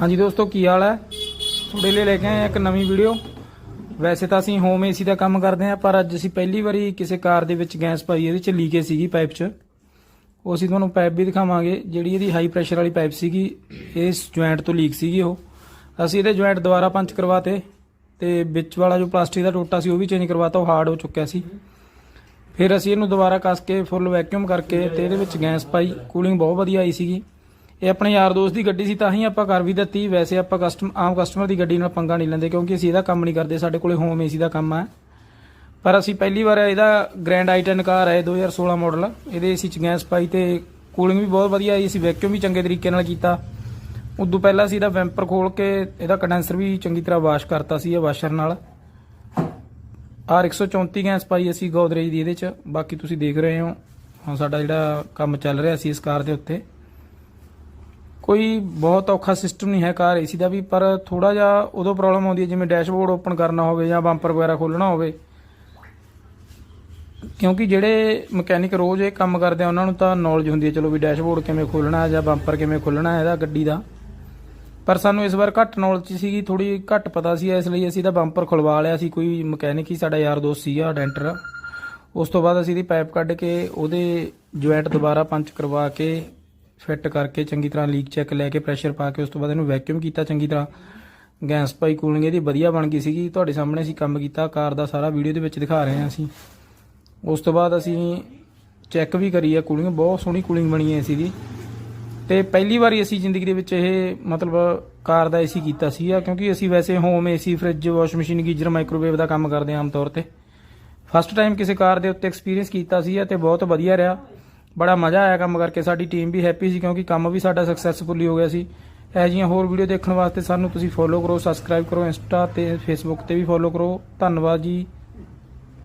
ਹਾਂਜੀ ਦੋਸਤੋ, ਕੀ ਹਾਲ ਹੈ? ਤੁਹਾਡੇ ਲਈ ਲੈ ਕੇ ਆਏ ਇੱਕ ਨਵੀਂ ਵੀਡੀਓ। ਵੈਸੇ ਤਾਂ ਅਸੀਂ ਹੋਮ ਏਸੀ ਦਾ ਕੰਮ ਕਰਦੇ ਹਾਂ, ਪਰ ਅੱਜ ਅਸੀਂ ਪਹਿਲੀ ਵਾਰੀ ਕਿਸੇ ਕਾਰ ਦੇ ਵਿੱਚ ਗੈਸ ਪਾਈ, ਇਹਦੇ ਚ ਲੀਕੇਜ ਸੀਗੀ ਪਾਈਪ 'ਚ। ਉਹ ਅਸੀਂ ਤੁਹਾਨੂੰ ਪਾਈਪ ਵੀ ਦਿਖਾਵਾਂਗੇ, ਜਿਹੜੀ ਇਹਦੀ ਹਾਈ ਪ੍ਰੈਸ਼ਰ ਵਾਲੀ ਪਾਈਪ ਸੀਗੀ ਇਸ ਜੁਆਇੰਟ ਤੋਂ ਲੀਕ ਸੀਗੀ ਉਹ। ਅਸੀਂ ਇਹਦੇ ਜੁਆਇੰਟ ਦੁਬਾਰਾ ਪੰਚ ਕਰਵਾਤੇ, ਤੇ ਵਿੱਚ ਵਾਲਾ ਜੋ ਪਲਾਸਟਿਕ ਦਾ ਟੋਟਾ ਸੀ, ਉਹ ਵੀ ਚੇਂਜ ਕਰਵਾਤਾ, ਉਹ ਹਾਰਡ ਹੋ ਚੁੱਕਿਆ ਸੀ। ਫਿਰ ਅਸੀਂ ਇਹਨੂੰ ਦੁਬਾਰਾ ਕੱਸ ਕੇ ਫੁੱਲ ਵੈਕਿਊਮ ਕਰਕੇ, ਤੇ ਇਹਦੇ ਵਿੱਚ ਗੈਸ ਪਾਈ ਕੂਲਿੰਗ ਬਹੁਤ ਵਧੀਆ ਆਈ ਸੀਗੀ। ਇਹ ਆਪਣੇ ਯਾਰ ਦੋਸਤ ਦੀ ਗੱਡੀ ਸੀ, ਤਾਂ ਹੀ ਆਪਾਂ ਕਰ ਵੀ ਦਿੱਤੀ। ਵੈਸੇ ਆਪਾਂ ਕਸਟਮ ਆਮ ਕਸਟਮਰ ਦੀ ਗੱਡੀ ਨਾਲ ਪੰਗਾ ਨਹੀਂ ਲੈਂਦੇ, ਕਿਉਂਕਿ ਅਸੀਂ ਇਹਦਾ ਕੰਮ ਨਹੀਂ ਕਰਦੇ। ਸਾਡੇ ਕੋਲੇ ਹੋਮ ਏਸੀ ਦਾ ਕੰਮ ਹੈ ਪਰ ਅਸੀਂ ਪਹਿਲੀ ਵਾਰ ਇਹਦਾ ਗ੍ਰੈਂਡ i10 ਕਾਰ ਹੈ 2016 ਮਾਡਲ ਇਹਦੇ ਏਸੀ ਚ ਗੈਸ ਪਾਈ ਤੇ ਕੂਲਿੰਗ ਵੀ ਬਹੁਤ ਵਧੀਆ ਆਈ। ਸੀ ਵੈਕਿਊਮ ਵੀ ਚੰਗੇ ਤਰੀਕੇ ਨਾਲ ਕੀਤਾ। ਉਦੋਂ ਪਹਿਲਾਂ ਅਸੀਂ ਇਹਦਾ ਵੈਂਪਰ ਖੋਲ ਕੇ ਇਹਦਾ ਕੰਡੈਂਸਰ ਵੀ ਚੰਗੀ ਤਰ੍ਹਾਂ ਵਾਸ਼ ਕਰਤਾ ਸੀ, ਇਹ ਵਾਸ਼ਰ ਨਾਲ। ਆਰ 134 ਗੈਸ ਪਾਈ ਅਸੀਂ ਗੋਦਰੇਜ ਦੀ ਇਹਦੇ ਚ। ਬਾਕੀ ਤੁਸੀਂ ਦੇਖ ਰਹੇ ਹੋ। ਹੁਣ ਸਾਡਾ ਜਿਹੜਾ ਕੰਮ ਚੱਲ ਰਿਹਾ ਸੀ ਇਸ ਕਾਰ ਦੇ ਉੱਤੇ। ਕੋਈ ਬਹੁਤ ਔਖਾ ਸਿਸਟਮ ਨਹੀਂ ਹੈ ਕਾਰ ਏਸੀ ਦਾ ਵੀ, ਪਰ ਥੋੜਾ ਜਿਹਾ ਉਦੋਂ ਪ੍ਰੋਬਲਮ ਆਉਂਦੀ ਹੈ ਜਿਵੇਂ ਡੈਸ਼ਬੋਰਡ ਓਪਨ ਕਰਨਾ ਹੋਵੇ ਜਾਂ ਬੰਪਰ ਵਗੈਰਾ ਖੋਲਣਾ ਹੋਵੇ। ਕਿਉਂਕਿ ਜਿਹੜੇ ਮਕੈਨਿਕ ਰੋਜ਼ ਇਹ ਕੰਮ ਕਰਦੇ ਆ, ਉਹਨਾਂ ਨੂੰ ਤਾਂ ਨੌਲੇਜ ਹੁੰਦੀ ਹੈ, ਚਲੋ ਵੀ ਡੈਸ਼ਬੋਰਡ ਕਿਵੇਂ ਖੋਲਣਾ ਹੈ ਜਾਂ ਬੰਪਰ ਕਿਵੇਂ ਖੋਲਣਾ ਹੈ ਇਹਦਾ, ਗੱਡੀ ਦਾ। ਪਰ ਸਾਨੂੰ ਇਸ ਵਾਰ ਘੱਟ ਨੌਲੇਜ ਸੀਗੀ ਥੋੜੀ ਘੱਟ ਪਤਾ ਸੀ, ਇਸ ਲਈ ਅਸੀਂ ਤਾਂ ਬੰਪਰ ਖੁਲਵਾ ਲਿਆ ਸੀ, ਕੋਈ ਮਕੈਨਿਕ ਹੀ, ਸਾਡਾ ਯਾਰ ਦੋਸਤ ਸੀਗਾ, ਡੈਂਟਰ। ਉਸ ਤੋਂ ਬਾਅਦ ਅਸੀਂ ਦੀ ਪਾਈਪ ਕੱਢ ਕੇ ਉਹਦੇ ਜੁਆਇੰਟ ਦੁਬਾਰਾ ਪੰਚ ਕਰਵਾ ਕੇ ਫਿੱਟ ਕਰਕੇ ਚੰਗੀ ਤਰ੍ਹਾਂ ਲੀਕ ਚੈੱਕ ਲੈ ਕੇ ਪ੍ਰੈਸ਼ਰ ਪਾ ਕੇ ਉਸ ਤੋਂ ਬਾਅਦ ਇਹਨੂੰ ਵੈਕਿਊਮ ਕੀਤਾ ਚੰਗੀ ਤਰ੍ਹਾਂ। ਗੈਸ ਪਾਈ ਕੂਲਿੰਗ ਇਹਦੀ ਵਧੀਆ ਬਣ ਗਈ ਸੀਗੀ। ਤੁਹਾਡੇ ਸਾਹਮਣੇ ਅਸੀਂ ਕੰਮ ਕੀਤਾ, ਕਾਰ ਦਾ ਸਾਰਾ ਵੀਡੀਓ ਦੇ ਵਿੱਚ ਦਿਖਾ ਰਹੇ ਹਾਂ ਅਸੀਂ। ਉਸ ਤੋਂ ਬਾਅਦ ਅਸੀਂ ਚੈੱਕ ਵੀ ਕਰੀ ਹੈ ਕੂਲਿੰਗ, ਬਹੁਤ ਸੋਹਣੀ ਕੂਲਿੰਗ ਬਣੀ ਹੈ ਦੀ ਤੇ ਪਹਿਲੀ ਵਾਰੀ ਅਸੀਂ ਜ਼ਿੰਦਗੀ ਦੇ ਵਿੱਚ ਇਹ ਮਤਲਬ ਕਾਰ ਦਾ ਏਸੀ ਕੀਤਾ ਸੀਗਾ, ਕਿਉਂਕਿ ਅਸੀਂ ਵੈਸੇ home AC fridge wash machine geyser microwave ਦਾ ਕੰਮ ਕਰਦੇ ਹਾਂ ਆਮ ਤੌਰ ਤੇ। ਫਸਟ ਟਾਈਮ ਕਿਸੇ ਕਾਰ ਦੇ ਉੱਤੇ ਐਕਸਪੀਰੀਅੰਸ ਕੀਤਾ ਸੀ ਤੇ ਬਹੁਤ ਵਧੀਆ ਰਿਹਾ। ਬੜਾ ਮਜ਼ਾ ਆਇਆ ਕੰਮ ਕਰਕੇ। ਸਾਡੀ ਟੀਮ ਵੀ ਹੈਪੀ ਸੀ ਕਿਉਂਕਿ ਕੰਮ ਵੀ ਸਾਡਾ ਸਕਸੈਸਫੁਲੀ ਹੋ ਗਿਆ ਸੀ। ਇਹ ਜਿਹੀਆਂ ਹੋਰ ਵੀਡੀਓ ਦੇਖਣ ਵਾਸਤੇ ਸਾਨੂੰ ਤੁਸੀਂ ਫੋਲੋ ਕਰੋ ਸਬਸਕ੍ਰਾਈਬ ਕਰੋ ਇੰਸਟਾ ਤੇ ਫੇਸਬੁੱਕ ਤੇ ਵੀ ਫੋਲੋ ਕਰੋ। ਧੰਨਵਾਦ ਜੀ।